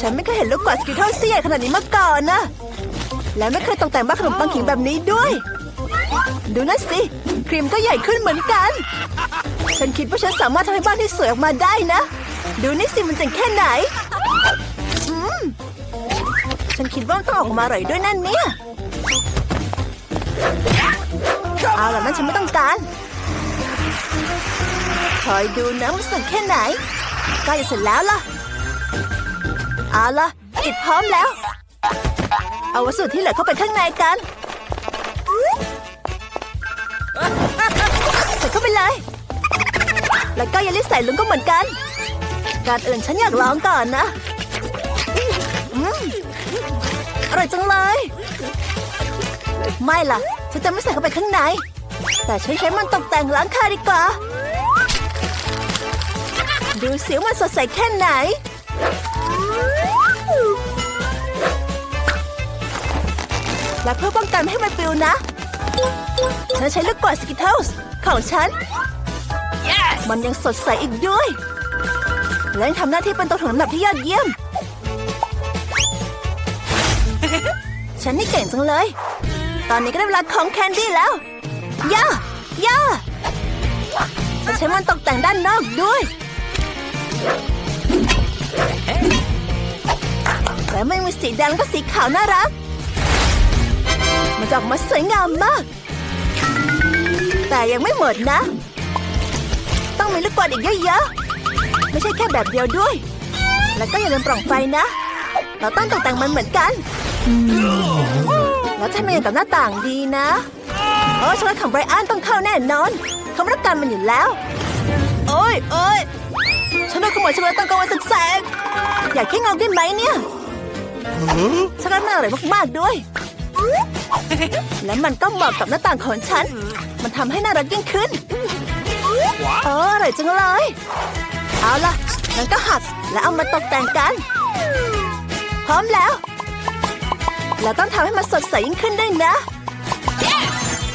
ฉันไม่เคยเห็นลูกกวาดสกิทเทิลเสียขนาดนี้มาก่อนนะ และไม่เคยตกแต่งบ้านขนมปังขิงแบบนี้ด้วย ดูนั่นสิ ครีมก็ใหญ่ขึ้นเหมือนกัน ฉันคิดว่าฉันสามารถทำให้บ้านที่สวยออกมาได้นะ ดูนี่สิมันเจ๋งแค่ไหนอืมฉันคิดว่าต้องออกมาอร่อยด้วยนั่นเนี่ยเอาล่ะนั่นฉันไม่ต้องการคอยดูนะมันสนุกแค่ไหนใกล้จะเสร็จแล้วล่ะ เอาละอิดพร้อมแล้ว เอาวัสดุที่เหลือเข้าไปข้างในกันใส่เข้าไปเลย แล้วก็อย่าลืมใส่ลุงก็เหมือนกัน การอื่นฉันอยากลองก่อนนะอร่อยจังเลย ไม่ล่ะ ฉันจะไม่ใส่เข้าไปข้างใน แต่ฉันใช้มันตกแต่งร้านค้าดีกว่า ดูสิว่ามันสดใสแค่ไหน และเพื่อป้องกันไม่ให้มันปลิวนะ ฉันใช้ลูกกวาดสกิทเทิลส์ของฉันมันยังสดใสอีกด้วย และยังทำหน้าที่เป็นตัวถ่วงน้ำหนักที่ยอดเยี่ยม ฉันนี่เก่งจังเลย ตอนนี้ก็ได้เวลาของแคนดี้แล้ว ย่า ย่าจะใช้มันตกแต่งด้านนอกด้วยและไม่มีสีแดงแล้วก็สีขาวน่ารัก มันจะออกมาสวยงามมาก แต่ยังไม่หมดนะ ต้องมีลูกกวาดอีกเยอะๆ ไม่ใช่แค่แบบเดียวด้วย แล้วก็อย่าลืมปล่องไฟนะ เราต้องตกแต่งมันเหมือนกัน แล้วทำยังไงกับหน้าต่างดีนะโอ้ช็อกโกแลตของไบรอันต้องเข้าแน่นอนเขาม่รับการมันอยู่แล้ว โอ้ยโอ้ยฉันโดนขโมยช็อกโกแลตตอนกลางวันแสกอยากแค่เงาได้ไหมเนี่ยช็อกโกแลตมันอร่อยมากๆด้วย และมันก็เหมาะกับหน้าต่างของฉัน มันทำให้น่ารักยิ่งขึ้นโอ้อร่อยจังเลย เอาล่ะงั้นก็หักแล้วเอามาตกแต่งกัน พร้อมแล้ว เราต้องทำให้มันสดใสยิ่งขึ้นด้วยนะ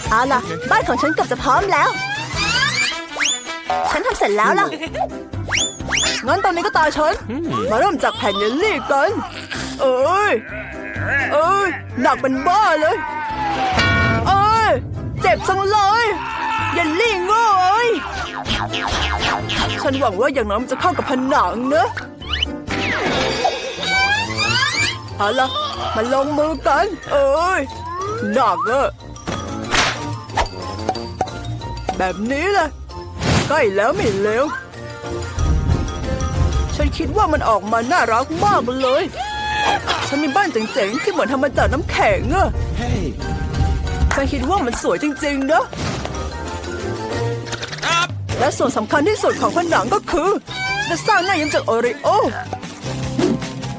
เอาล่ะ บ้านของฉันเกือบจะพร้อมแล้ว ฉันทำเสร็จแล้วล่ะงั้นตอนนี้ก็ตาฉัน มาเริ่มจากแผ่นเยลลี่กัน เอ้ย เอ้ย หนักเป็นบ้าเลย เอ้ย เจ็บจังเลยเยลลี่โง่เอ้ย ฉันหวังว่าอย่างน้อยมันจะเข้ากับผนังนะเอาละมาลงมือกัน เอ้ยหนักอะแบบนี้แหละใกล้แล้วไม่เร็ว ฉันคิดว่ามันออกมาน่ารักมากเลย ฉันมีบ้านเจ๋งๆที่เหมือนทำมาจากน้ำแข็งอะ Hey! ฉันคิดว่ามันสวยจริงๆนะและส่วนสำคัญที่สุดของผนังก็คือจะสร้างหน้ายิ้มจากโอริโอ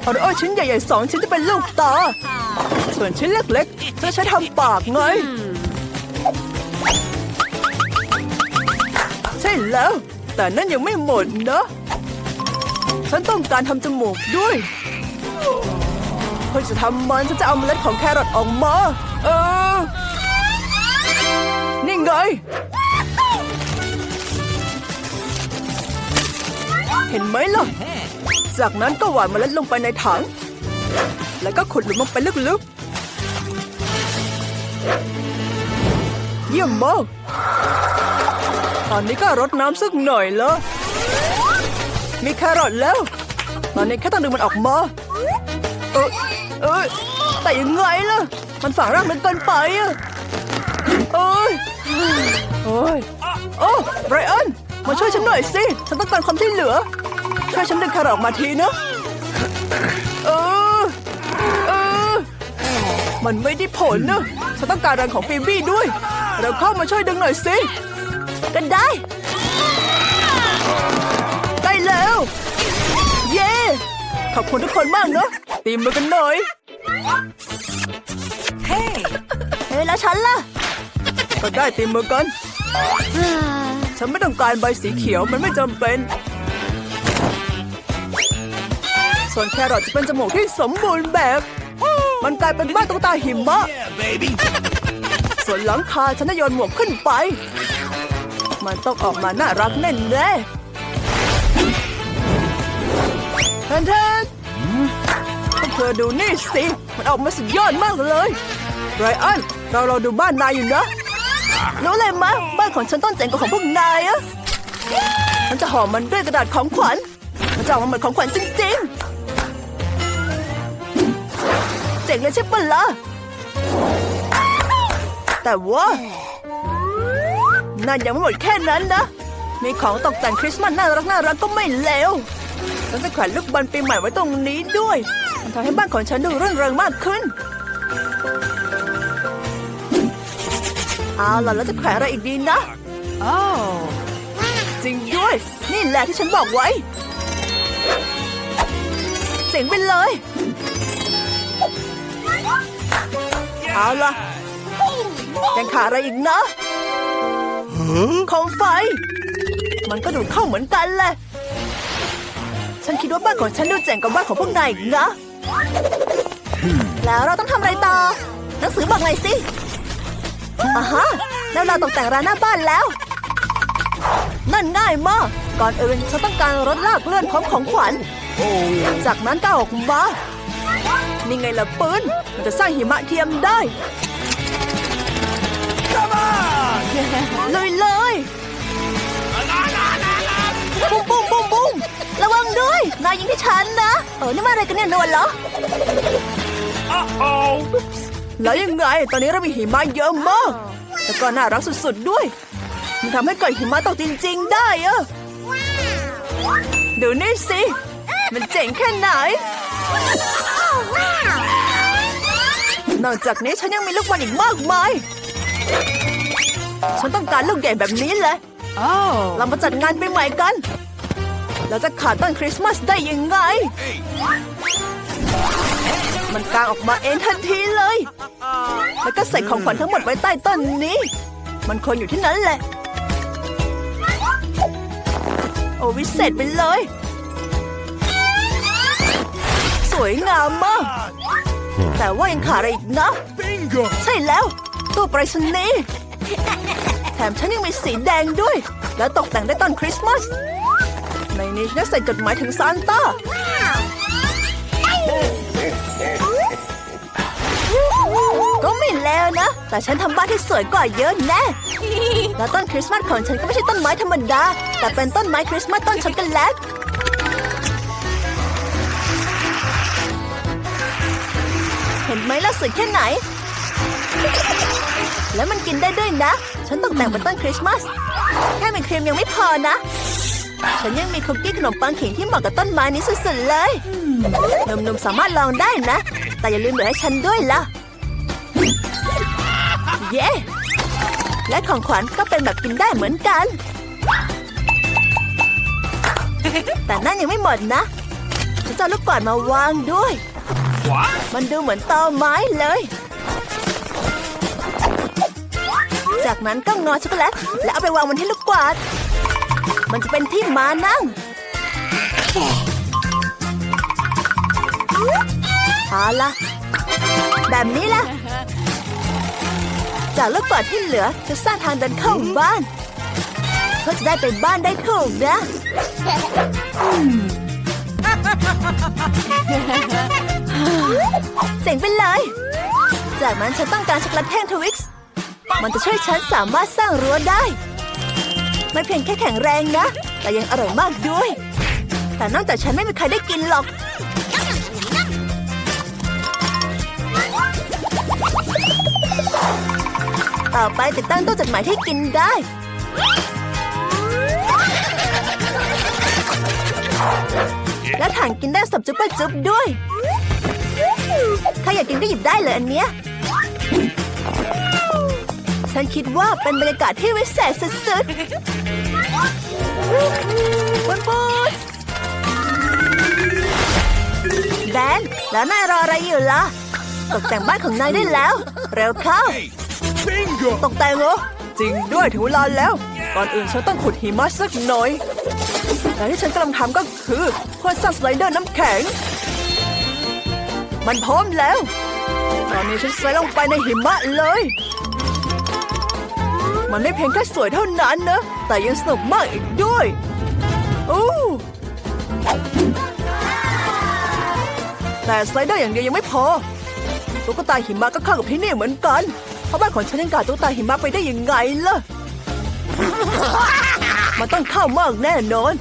โอริโอชิ้นใหญ่ๆสองชิ้นจะเป็นลูกตา ส่วนชิ้นเล็กๆจะใช้ทำปากไง ใช่แล้ว แต่นั่นยังไม่หมดนะ ฉันต้องการทำจมูกด้วย เพื่อจะทำมันฉันจะเอาเมล็ดของแครอทออกมา เออ นี่ไง เห็นไหมล่ะ จากนั้นก็หว่านเมล็ดลงไปในถัง แล้วก็ขุดหลุมลงไปลึกๆ เยี่ยมมากตอนนี้ก็รดน้ำสักหน่อยแล้วมีแครอทแล้ว ตอนนี้แค่ต้องดึงมันออกมาเออ เอยแต่ยังไงล่ะ มันฝังรากลึกเกินไปอะเอ้ยโอ้ยโอ้ไบรอันมาช่วยฉันหน่อยสิฉันต้องการความช่วยเหลือ ช่วยฉันดึงแครอทออกมาทีนะเออเออมันไม่ได้ผลนะฉันต้องการแรงของฟีบี้ด้วย เราเข้ามาช่วยดึงหน่อยสิกันได้ ได้แล้ว เย้ขอบคุณทุกคนมากเนอะ ตีมือกันหน่อย เฮ้เฮ้แล้วฉันล่ะ ก็ได้ตีมือกัน ฉันไม่ต้องการใบสีเขียวมันไม่จำเป็น ส่วนแครอทจะเป็นจมูกที่สมบูรณ์แบบ มันกลายเป็นบ้านตุ๊กตาหิมะ ส่วนหลังคาฉันจะโยนหมวกขึ้นไป มันต้องออกมาน่ารักแน่แน่ๆแทนแท ธอดูนี่สิ มันออกมาสุดยอดมากเลยไรอัน เราเราดูบ้านนายอยู่นะ รู้เลยมะ บ้านของฉันต้องเจ๋งกว่าของพวกนายอะฉันจะห่อมันด้วยกระดาษของขวัญ มันจะออกมาเหมือนของขวัญจริงๆ เจ๋งเลยใช่ปะล่ะ แต่ว่านั่นยังไม่หมดแค่นั้นนะ มีของตกแต่งคริสต์มาสน่ารักน่ารักก็ไม่เลว ฉันจะแขวนลูกบอลปีใหม่ไว้ตรงนี้ด้วย มันทำให้บ้านของฉันดูเรื่องเริงมากขึ้น เอาล่ะแล้วจะแขวนอะไรอีกดีนะจริงด้วย นี่แหละที่ฉันบอกไว้เจ๋งไปเลย เอาล่ะยังขาดอะไรอีกนะโคมไฟ มันก็ดูดเข้าเหมือนกันแหละ ฉันคิดว่าบ้านของฉันดูเจ๋งกว่าบ้านของพวกนายอีกนะ แล้วเราต้องทำอะไรต่อ หนังสือบอกหน่อยสิอ่าฮะ แล้วเราตกแต่งร้านหน้าบ้านแล้ว นั่นง่ายมาก ก่อนอื่นฉันต้องการรถลากเลื่อนพร้อมของขวัญ จากนั้นก็ออกมานี่ไงล่ะปืนมันจะสร้างหิมะเทียมได้เลยเลยบุ้มบุ้ม นายยิงที่ฉันนะ เออนี่มาอะไรกันเนี่ยนวลเหรอ Uh-oh! แล้วยังไง ตอนนี้เรามีหิมะเยอะมากแต่ก็น่ารักสุดๆด้วย มันทำให้เกิดหิมะตกจริง ๆ ได้อะดูนี่สิ มันเจ๋งแค่ไหน นอกจากนี้ฉันยังมีลูกบอลอีกมากมาย ฉันต้องการลูกใหญ่แบบนี้แหละ เรามาจัดงานปีใหม่กัน เราจะขาดต้นคริสต์มาสได้ยังไง มันกางออกมาเองทันทีเลย แล้วก็ใส่ของขวัญทั้งหมดไว้ใต้ต้นนี้ มันควรอยู่ที่นั้นแหละ โอ้วิเศษไปเลย สวยงามมาก แต่ว่ายังขาดอะไรอีกนะ Bingo! ใช่แล้ว ตู้ไปรษณีย์แถมฉันยังมีสีแดงด้วย แล้วตกแต่งได้วยต้นคริสต์มาส ในนี้ฉันใส่จดหมายถึงซานต้า ก็ไม่แล้วนะ แต่ฉันทำบ้านที่สวยกว่าเยอะแน่แล้วต้นคริสต์มาสของฉันก็ไม่ใช่ต้นไม้ธรรมดา แต่เป็นต้นไม้คริสต์มาสต้นช็อกโกแลตเห็นไหมล่ะสวยแค่ไหน แล้วมันกินได้ด้วยนะ ฉันตกแต่งเป็นต้นคริสต์มาส แค่มีครีมยังไม่พอนะ ฉันยังมีคุกกี้ขนมปังขิงที่เหมาะกับต้นไม้นี้สุดๆเลยหนุ่มๆสามารถลองได้นะ แต่อย่าลืมเหลือให้ฉันด้วยล่ะ เย้ และของขวัญก็เป็นแบบกินได้เหมือนกัน แต่นั่นยังไม่หมดนะฉันจะลูกกวาดมาวางด้วย What? มันดูเหมือนตอไม้เลย จากนั้นก็งอช็อกโกแลตแล้วเอาไปวางบนที่ลูกกวาด มันจะเป็นที่มานั่งเอาละแบบนี้ล่ะ จากลูกกวาดที่เหลือจะสร้างทางเดินเข้าบ้านเพื่อจะได้ไปบ้านได้ถูกนะเจ๋งไปเลยจากนั้นฉันต้องการช็อกโกแลตแท่งทวิกซ์มันจะช่วยฉันสามารถสร้างรั้วได้ ไม่เพียงแค่แข็งแรงนะ แต่ยังอร่อยมากด้วย แต่นอกจากฉันไม่มีใครได้กินหรอก ต่อไปติดตั้งตู้จดหมายที่กินได้ และถังกินได้สับจุ๊บปจุ๊บด้วย ใครอยากกินก็หยิบได้เลยอันเนี้ย ฉันคิดว่าเป็นบรรยากาศที่วิเศษสุดๆปุนปุนแดนแล้วนายรออะไรอยู่ล่ะ ตกแต่งบ้านของนายได้แล้ว เร็วเข้า Bingo! ตกแต่งเหรอจริงด้วยถึงเวลาแล้ว ก่อนอื่นฉันต้องขุดหิมะสักหน่อยแต่ที่ฉันกำลังทำก็คือเพื่อสร้างสไลเดอร์น้ำแข็ง มันพร้อมแล้ว ตอนนี้ฉันใส่ลงไปในหิมะเลย มันไม่เพียงแค่สวยเท่านั้นนะ แต่ยังสนุกมากอีกด้วยอู้แต่สไลเดอร์อย่างเดียวยังไม่พอตุ๊กตาหิมะก็เข้ากับที่นี่เหมือนกันเพราะบ้านของฉันยังกาดตุ๊กตาหิมะไปได้ยังไงล่ะ มันต้องเข้ามากแน่นอน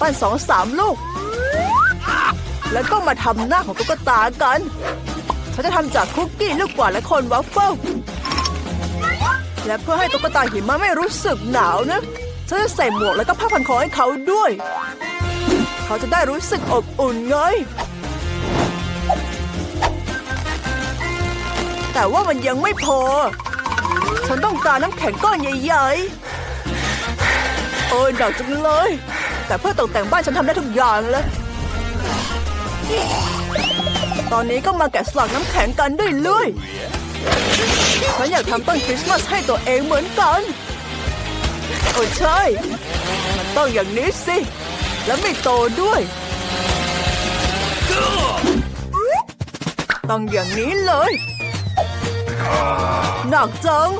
ปั้นสองสามลูก แล้วก็มาทำหน้าของตุ๊กตากันฉันจะทำจากคุกกี้ลูกกวาดและคนวัฟเฟิล และเพื่อให้ตุ๊กตาหิมะไม่รู้สึกหนาวนะฉันจะใส่หมวกแล้วก็ผ้าพันคอให้เขาด้วย เขาจะได้รู้สึกอบอุ่นไง แต่ว่ามันยังไม่พอ ฉันต้องการน้ำแข็งก้อนใหญ่ๆ โอ้ยหนักจังเลย แต่เพื่อตกแต่งบ้านฉันทำได้ทุกอย่างเลยตอนนี้ก็มาแกะสลักน้ำแข็งกันด้วยเลย ฉันอยากทำต้นคริสต์มาสให้ตัวเองเหมือนกันโอ้ใช่ มันต้องอย่างนี้สิ แล้วไม่โตด้วย ต้องอย่างนี้เลยหนักจัง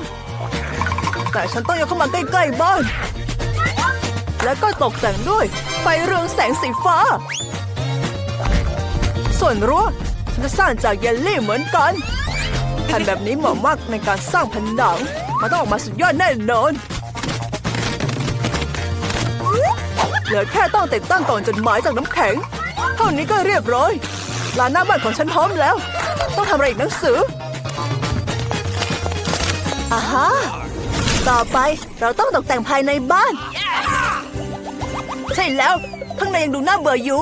แต่ฉันต้องยกเข้ามาใกล้ๆบ้าน แล้วก็ตกแต่งด้วย ไฟเรืองแสงสีฟ้า ส่วนรั้วฉันจะสร้างจากเยลลี่เหมือนกัน แผ่นแบบนี้เหมาะมากในการสร้างผนัง มันต้องออกมาสุดยอดแน่นอน เหลือแค่ต้องติดตั้งกล่องจดหมายจากน้ำแข็ง เท่านี้ก็เรียบร้อยลานหน้าบ้านของฉันพร้อมแล้ว ต้องทำอะไรอีกหนังสืออาฮะต่อไปเราต้องตกแต่งภายในบ้าน ใช่แล้ว ข้างในยังดูน่าเบื่ออยู่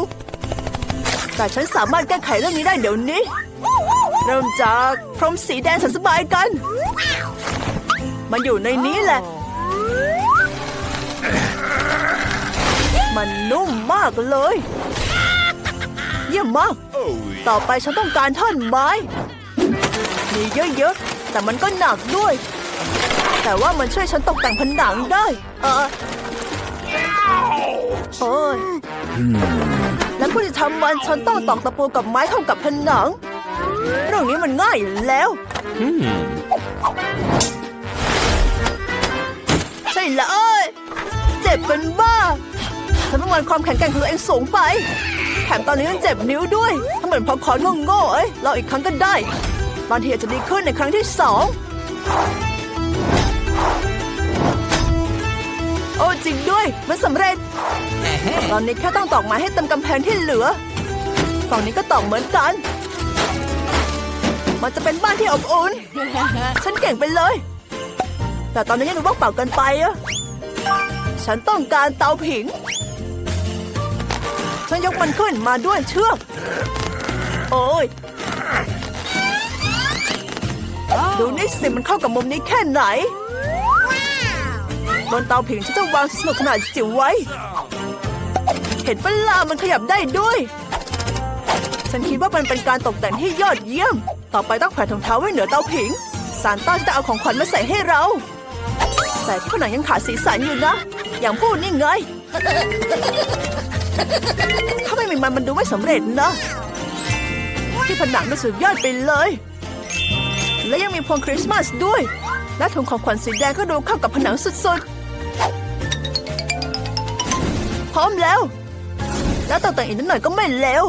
แต่ฉันสามารถแก้ไขเรื่องนี้ได้เดี๋ยวนี้ เริ่มจากพรมสีแดงสันสบายกัน มันอยู่ในนี้แหละ มันนุ่มมากเลย เยี่ยมมาก Oh, ต่อไปฉันต้องการท่อนไม้ มีเยอะๆ แต่มันก็หนักด้วย แต่ว่ามันช่วยฉันตกแต่งผนังได้ เออโอ้ยแล้วผู้ที่ทำมันฉันต้องตอกตะปูกับไม้เข้ากับผนัง เรื่องนี้มันง่ายอยู่แล้ว ใช่เลย เจ็บเป็นบ้าฉันประเมินความแข็งแกร่งของตัวเองสูงไป แถมตอนนี้ยังเจ็บนิ้วด้วยถ้าเหมือนพอคอนโง่ๆเอ้ยเราอีกครั้งก็ได้บางทีอาจจะดีขึ้นในครั้งที่สองโอ้จริงด้วยมันสำเร็จ ตอนนี้แค่ต้องตอกไม้ให้เต็มกำแพงที่เหลือ ฝั่งนี้ก็ตอกเหมือนกัน มันจะเป็นบ้านที่อบอุ่น ฉันเก่งไปเลย แต่ตอนนี้ยังดูว่างเปล่ากินไปอะ ฉันต้องการเตาผิง ฉันยกมันขึ้นมาด้วยเชือก โอ้ย ดูนี่สิมันเข้ากับมุมนี้แค่ไหน บนเตาผิงฉันจะวางสนุกขนาดจิ๋วไว้ เห็นปะลามันขยับได้ด้วย ฉันคิดว่ามันเป็นการตกแต่งที่ยอดเยี่ยม ต่อไปต้องแขวนถุงเท้าไว้เหนือเตาผิง ซานต้าจะเอาของขวัญมาใส่ให้เรา แต่ผนังยังขาดสีสันอยู่นะ อย่างพูดนี่ไง ถ้าไม่มีมันมันดูไม่สำเร็จนะ ที่ผนังมันสุดยอดไปเลย และยังมีพวงคริสต์มาสด้วย และถุงของขวัญสีแดงก็ดูเข้ากับผนังสุดๆ พร้อมแล้ว แล้วตกแต่งอีกนิดหน่อยก็ไม่เร็ว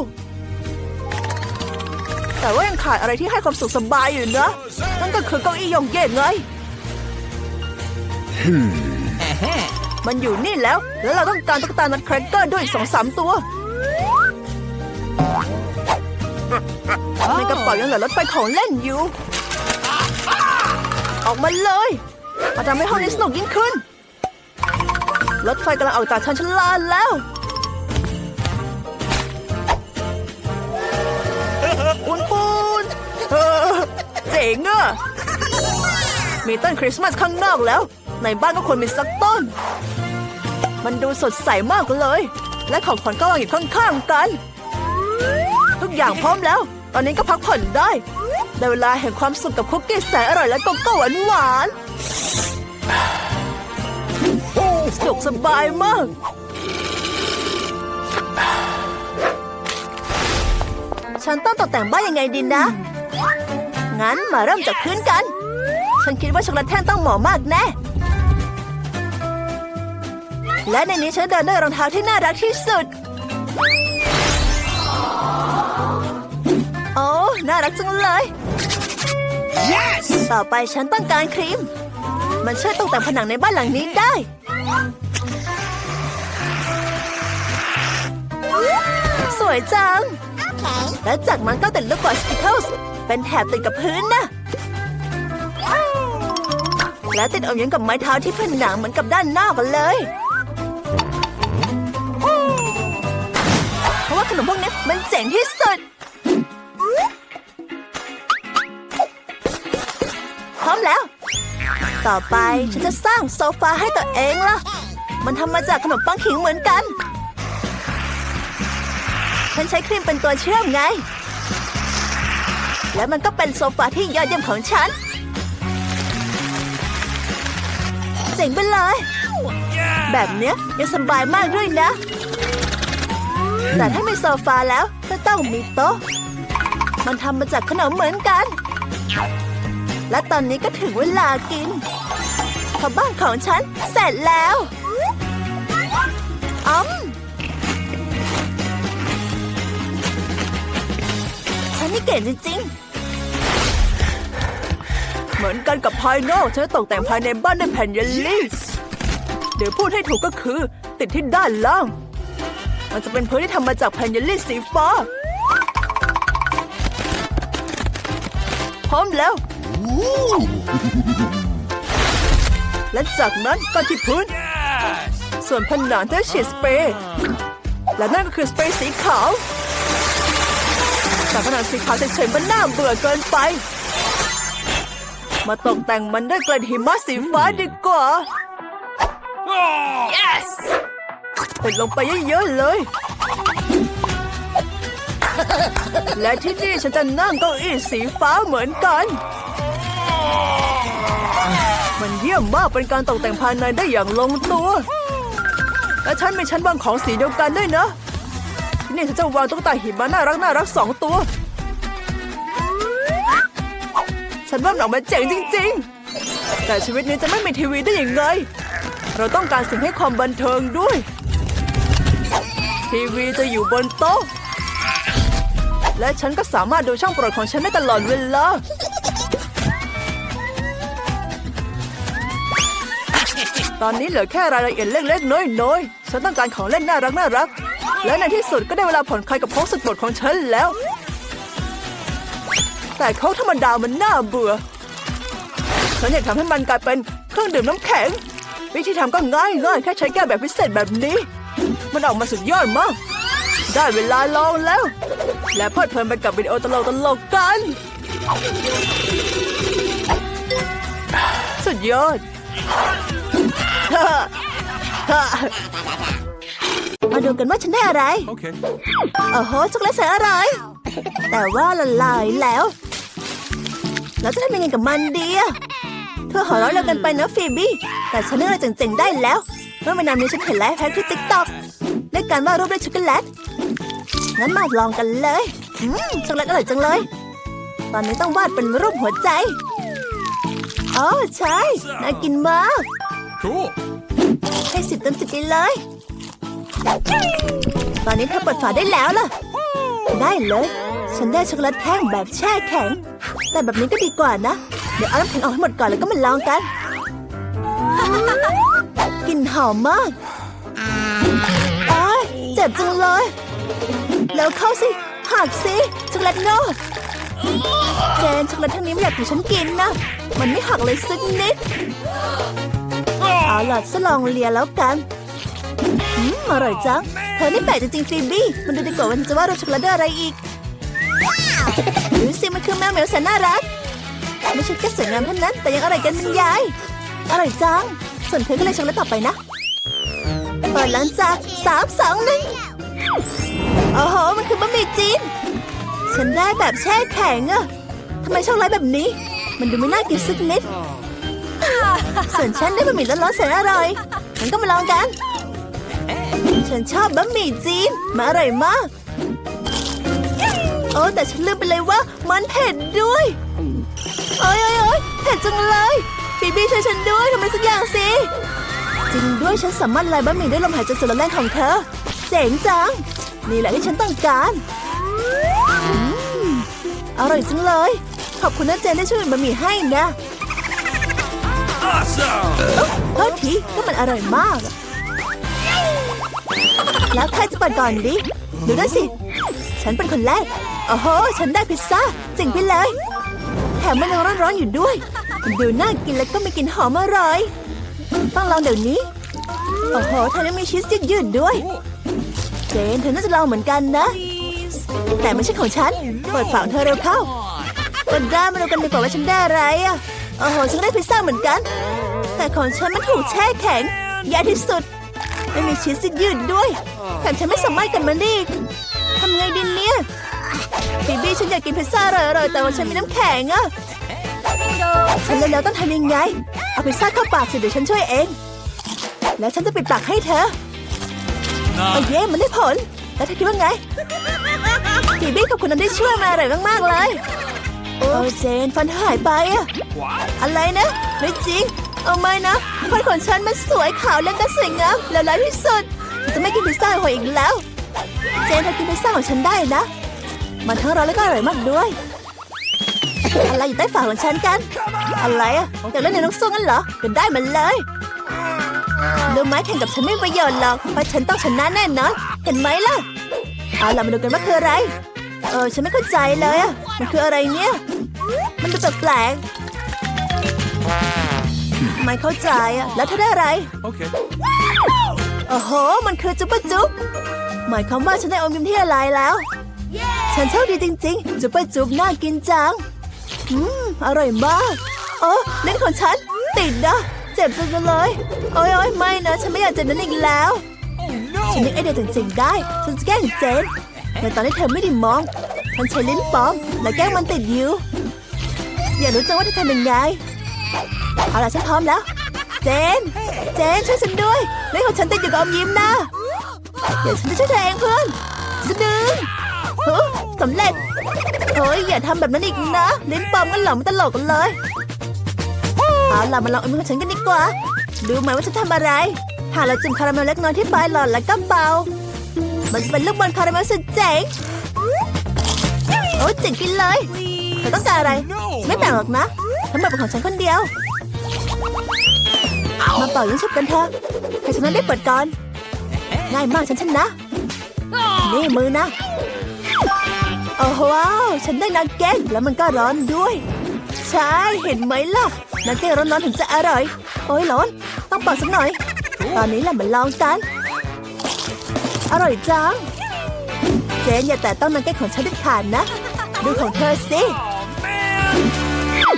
แต่ว่ายังขาดอะไรที่ให้ความสุขสบายอยู่นะ นั่นก็คือเก้าอี้ยองเย่ไงมันอยู่นี่แล้ว แล้วเราต้องการตุ๊กตานัดแครกเกอร์ด้วยอีกสองสามตัว ในกระเป๋ายังเหลือรถไฟของเล่นอยู่ ออกมาเลยมาทำให้ห้องนี้สนุกยิ่งขึ้น รถไฟกำลังออกจากชันชาลาแล้ว เจ๋งอะมีต้นคริสต์มาสข้างนอกแล้ว ในบ้านก็ควรมีสักต้น มันดูสดใสมากเลย และของขวัญก็วางอยู่ข้างๆกัน ทุกอย่างพร้อมแล้ว ตอนนี้ก็พักผ่อนได้ได้เวลาแห่งความสุขกับคุกกี้แสนอร่อยและโกโก้หวานหวานสุขสบายมาก ฉันต้องตกแต่งบ้านยังไงดีนะ งั้นมาเริ่มจากพื้นกัน ฉันคิดว่าช็อกโกแลตแท่งต้องเหมาะมากแน่ และในนี้ฉันเดินด้วยรองเท้าที่น่ารักที่สุด โอ้ น่ารักจังเลย yes! ต่อไปฉันต้องการครีม มันช่วยตกแต่งผนังในบ้านหลังนี้ได้ สวยจัง และจากมันก็ติดลูกบอลสติกเกอร์ เป็นแถบติดกับพื้นนะและติดอมยิ้มกับไม้เท้าที่ผนังเหมือนกับด้านหนอกกันเลยเพราะว่าขนมพวกนี้มันเจ๋งที่สุดพร้อมแล้ว ต่อไปฉันจะสร้างโซฟาให้ตัวเองล่ะ มันทำมาจากขนมปังขิงเหมือนกัน ฉันใช้ครีมเป็นตัวเชื่อมไง และมันก็เป็นโซฟาที่ยอดเยี่ยมของฉันเจ๋งไปเลย แบบเนี้ยยังสบายมากด้วยนะ แต่ถ้ามีโซฟาแล้วก็ต้องมีโต๊ะ มันทำมาจากขนมเหมือนกัน และตอนนี้ก็ถึงเวลากินเพราะบ้านของฉันเสร็จแล้วอืมฉันนี่เก่งจริงๆ เหมือนกันกับภายนอกฉันตกแต่งภายในบ้านด้วยแผ่นเยลลี่ เดี๋ยวพูดให้ถูกก็คือ ติดที่ด้านล่าง มันจะเป็นพื้นที่ทำมาจากแผ่นเยลลี่สีฟ้า พร้อมแล้ว และจากนั้นก็ที่พื้น Yes! ส่วนผนังจะฉีดสเปรย์และนั่นก็คือสเปรย์สีขาวแต่ผนังสีขาวเฉยๆมันน่าเบื่อเกินไป มาตกแต่งมันด้วยกระดาษหิมะสีฟ้าดีกว่า Oh! Yes! ติดลงไปเยอะๆเลย และที่นี่ฉันจะนั่งเก้าอี้สีฟ้าเหมือนกัน มันเยี่ยมมากเป็นการตกแต่งภายในได้อย่างลงตัว และฉันมีชั้นวางของสีเดียวกันด้วยนะ ที่นี่ฉันจะวางตุ๊กตาหิมะน่ารักน่ารักสองตัว ฉันว่ามันออกมาเจ๋งจริง ๆ แต่ชีวิตนี้จะไม่มีทีวีได้อยังไงเราต้องการสิ่งให้ความบันเทิงด้วย ทีวีจะอยู่บนโต๊ะ และฉันก็สามารถดูช่องโปรดของฉันได้ตลอดเวลาตอนนี้เหลือแค่รายละเอียดเล็กๆ น้อยๆ ฉันต้องการของเล่นน่ารักน่ารัก และในที่สุดก็ได้เวลาผ่อนคลายกับโค้กสุดโปรดของฉันแล้ว แต่โค้กธรรมดามันน่าเบื่อ ฉันอยากทำให้มันกลายเป็นเครื่องดื่มน้ำแข็ง วิธีทำก็ง่ายง่ายๆแค่ใช้แก้วแบบพิเศษแบบนี้ มันออกมาสุดยอดมาก ได้เวลาลองแล้ว และเพลิดเพลินไปกับวิดีโอตลกตลกๆกัน สุดยอดมาดูกันว่าฉันได้อะไร Okay. โอ้โหช็อกโกแลตแสนอร่อย แต่ว่าละลายแล้ว แล้วจะทำยังไงกับมันดีอะเธอหัวเราะเร็วกันไปนะฟีบี้ แต่ฉันนึกอะไรเจ๋งๆได้แล้ว เมื่อไม่นานนี้ฉันเห็นไลฟ์แพ็คที่ติ๊กต็อกด้วยการวาดรูปด้วยช็อกโกแลต งั้นมาลองกันเลยอืมช็อกโกแลตอร่อยจังเลย ตอนนี้ต้องวาดเป็นรูปหัวใจ อ๋อใช่ น่ากินมาก Cool. ให้สิบเต็มสิบไปเลย ตอนนี้เธอเปิดฝาได้แล้วล่ะ ได้เลย ฉันได้ช็อกโกแลตแท่งแบบแช่แข็ง แต่แบบนี้ก็ดีกว่านะ เดี๋ยวเอาน้ำแข็งออกให้หมดก่อนแล้วก็มาลองกัน กลิ่นหอมมากอ้ายเจ็บจังเลย แล้วเข้าสิ หักสิ ช็อกโกแลตงอกเจนช็อกโกแลตทั้งนี้ไม่อยากให้ฉันกินนะ มันไม่หักเลยสักนิด เอาล่ะจะลองเลียแล้วกันอืมอร่อยจัง เธอนี่แปลกจริงๆฟีบี้ มันดูดีกว่าวันจะว่าเราช็อกโกแลตอะไรอีก ดูสิมันคือแมวเหมียวแสนน่ารัก ไม่ใช่แค่สวยงามเท่านั้น แต่ยังอร่อยกันบรรยาย อร่อยจัง ส่วนเธอก็เลยช็อกโกแลตต่อไปนะเปิดหลังจากสามสองหนึ่งโอ้โห มันคือบะหมี่จีน ฉันได้แบบแช่แข็งอะทำไมช่องไรแบบนี้ มันดูไม่น่ากินสักนิด ส่วนฉันได้บะหมี่ร้อนๆแสนอร่อยงั้นก็มาลองกัน ฉันชอบบะหมี่จีนมาอร่อยมาก โอ้แต่ฉันลืมไปเลยว่ามันเผ็ดด้วยโอ้ยโอ้ยโอ้ยเผ็ดจังเลยฟีบี้ช่วยฉันด้วยทำอะไรสักอย่างสิ จริงด้วยฉันสามารถไล่บะหมี่ด้วยลมหายใจสุดแรงของเธอ เจ๋งจัง นี่แหละที่ฉันต้องการอืมอร่อยจังเลย ขอบคุณนะเจนที่ช่วยบะหมี่ให้นะ Awesome! โทษทีก็มันอร่อยมากอะแล้วใครจะเปิดก่อนดิ ดูด้วยสิ ฉันเป็นคนแรก โอ้โห ฉันได้พิซซ่าเจ๋งไปเลย แถมมันยังร้อนๆอยู่ด้วย ดูน่ากินแล้วก็ไม่กลินหอมอร่อย ต้องลองเดี๋ยวนี้ โอ้โหเธอยังมีชีสยืดๆด้วย เจนเธอน่าจะลองเหมือนกันนะ แต่ไม่ใช่ของฉัน เปิดฝาของเธอเร็วเข้าเปิดได้มาดูกันดีกว่าว่าฉันได้อะไรอะโอ้โหฉันได้พิซซ่าเหมือนกัน แต่ของฉันมันถูกแช่แข็งแย่ที่สุด ไม่มีชีสยืดด้วยแถมฉันไม่สามารถกันมันได้ทำไงดีเนี่ย บีบี้ฉันอยากกินพิซซ่าอร่อยๆแต่ว่าฉันมีน้ำแข็งอะฉันแล้วๆต้องทำยังไง เอาพิซซ่าเข้าปากสิเดี๋ยวฉันช่วยเอง แล้วฉันจะปิดปากให้เธอโอ้ No. เย่มันได้ผล แล้วเธอคิดว่าไงบีบี้ขอบคุณนะที่ช่วยมาอร่อยมากๆเลยโอ้เจนฟันหายไปอะ What? อะไรนะไม่จริง เอาไม่นะฟันของฉันมันสวยขาวและก็สวยงามแล้วร้ายที่สุดฉันจะไม่กินพิซซ่าหอยอีกแล้ว เจนเธอกินพิซซ่าของฉันได้นะ มันทั้งร้อนและก็อร่อยมากด้วย อะไรอยู่ใต้ฝาของฉันกัน อะไรอะอยากเล่นในน้องส้มงั้นเหรอก็ได้มันเลยรู้ไหมแข่งกับฉันไม่มีประโยชน์หรอกเพราะฉันต้องชนะแน่นอนเห็นไหมล่ะ เอาล่ะมาดูกันว่าคืออะไร เออฉันไม่เข้าใจเลยอะมันคืออะไรเนี่ย มันดูแปลกๆไม่เข้าใจอะแล้วเธอได้อะไร Okay. โอ้โห มันคือจุ๊บปะจุ๊บหมายความว่าฉันได้อมยิ้มที่อะไรแล้ว ฉันโชคดีจริงๆจุ๊บปะจุ๊บน่ากินจัง อืม อร่อยมากโอ้เล่นของฉัน ติดนะเจ็บจังเลย โอ้ยโอ้ยไม่นะ ฉันไม่อยากเจ็บนั้นอีกแล้ว Oh ฉัน no! นึกไอเดียเจ๋งๆได้ ฉันจะแกล้งเจนในตอนที่เธอไม่ได้มอง ฉันใช้ลิ้นปลอม และแกล้งมันติดอยู่ อยากรู้จังว่าเธอทำยังไง เอาล่ะฉันพร้อมแล้ว เจน เจนช่วยฉันด้วยเล่นของฉันติดอยู่กับอมยิ้มนะ เดี๋ยวฉันจะช่วยเธอเองเพื่อนจะดึงเฮ้ย สำเร็จ เฮ้ย อย่าทำแบบนั้นอีกนะลิ้นปลอมกันหรอมตลกกันเลยเอาล่ะมาลองเอมยิ้มของฉันกันดีกว่า ดูไหมว่าฉันทำอะไร หากเราจุ่มคาราเมลเล็กน้อยที่ปลายหลอดแล้วก็เป่ามันจะเป็นลูกบอลคาราเมลสุดเจ๋งโอ้เจ๋งกินเลยเธอต้องการอะไร ไม่แบ่งหรอกนะทั้งหมดเป็นของฉันคนเดียว มาเป่ายิงฉุบกันเถอะใครชนะได้เปิดก่อน ง่ายมากฉันชนะ นี่มือนะ โอ้ว้าว ฉันได้นักเก็ตแล้วมันก็ร้อนด้วย ใช่เห็นไหมล่ะ นักเก็ตร้อนๆถึงจะอร่อย โอ้ยร้อน ต้องเป่าสักหน่อย ตอนนี้แหละมาลองกัน อร่อยจัง เจนอย่าแต่ต้องนักเก็ตของฉันเด็ดขาดนะ ดูของเธอสิ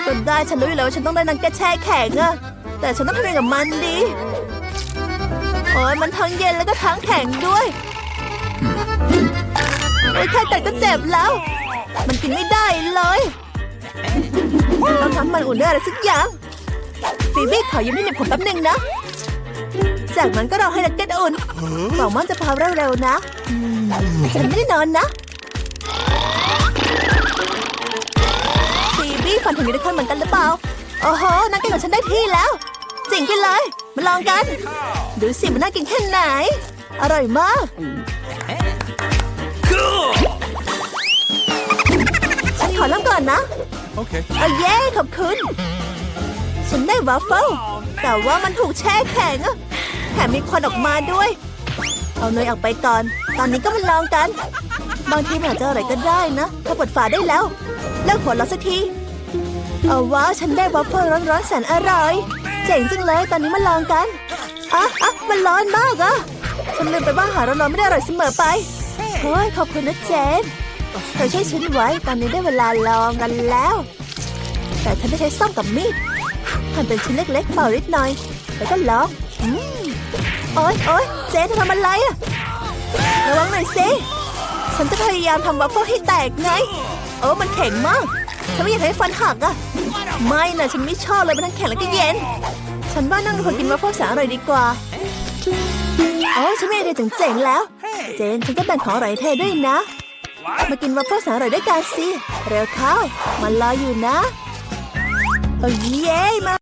จนได้ฉันรู้อยู่แล้วว่าฉันต้องได้นักเก็ตแช่แข็งอะแต่ฉันต้องทำยังไงกับมันดีโอ้ยมันทั้งเย็นแล้วก็ทั้งแข็งด้วย แค่แต่ก็เจ็บแล้ว มันกินไม่ได้เลยต้องทำมันอุ่นด้วยอะไรสักอย่างฟีบี้ขอยืมที่เหน็บผมแป๊บหนึงนะ จากนั้นก็รอให้นักเก็ตอุ่นหวังว่าจะพาเร็วๆนะฉันไม่ได้นอนนะฟีบี้ฟันถึงยูนิคอร์นเหมือนกันหรือเปล่า โอ้โหนักเก็ตของฉันได้ที่แล้วเจ๋งไปเลย มาลองกัน ดูสิมันน่ากินแค่ไหน อร่อยมาก ฉันขอเริ่มก่อนนะ Okay. เอาเย้ขอบคุณ ฉันได้วาฟเฟิลแต่ว่ามันถูกแช่แข็งอะแถมมีควันออกมาด้วย เอาเนยออกไปก่อน ตอนนี้ก็มาลองกัน บางทีมันอาจจะอะไรก็ได้นะ ถ้าเปิดฝาได้แล้ว เลิกหัวเราะสักที เอาว้าวฉันได้วาฟเฟิลร้อนๆแสนอร่อย เจ๋งจังเลย ตอนนี้มาลองกันอะอะมันร้อนมากอะฉันลืมไปว่าอาหารร้อนๆไม่ได้อร่อยเสมอไป เฮ้ยขอบคุณนะเจนเธอช่วยฉันไว้ตอนนี้ได้เวลาลองกันแล้ว แต่ฉันจะใช้ซ่อมกับมีดหั่นเป็นชิ้นเล็กๆเป่านิดหน่อย แล้วก็ลองอืมโอ๊ยโอ๊ยเจ๊เธอทำอะไรอะระวังหน่อยสิฉันจะพยายามทำวัฟเฟิลให้แตกไงโอ้มันแข็งมาก ฉันไม่อยากให้ฟันหักอะไม่นะฉันไม่ชอบเลยมันทั้งแข็งและก็เย็น ฉันว่านั่งคนกินวัฟเฟิลแสนอร่อยดีกว่า อ้ฉันมีไอเดียเจ๋งๆแล้ว เจนฉันจะแบ่งของอร่อยเธอด้วยนะ มากินวัฟเฟิลแสนอร่อยด้วยกันสิ เร็วเข้า มันรออยู่นะ โอ้เย้มา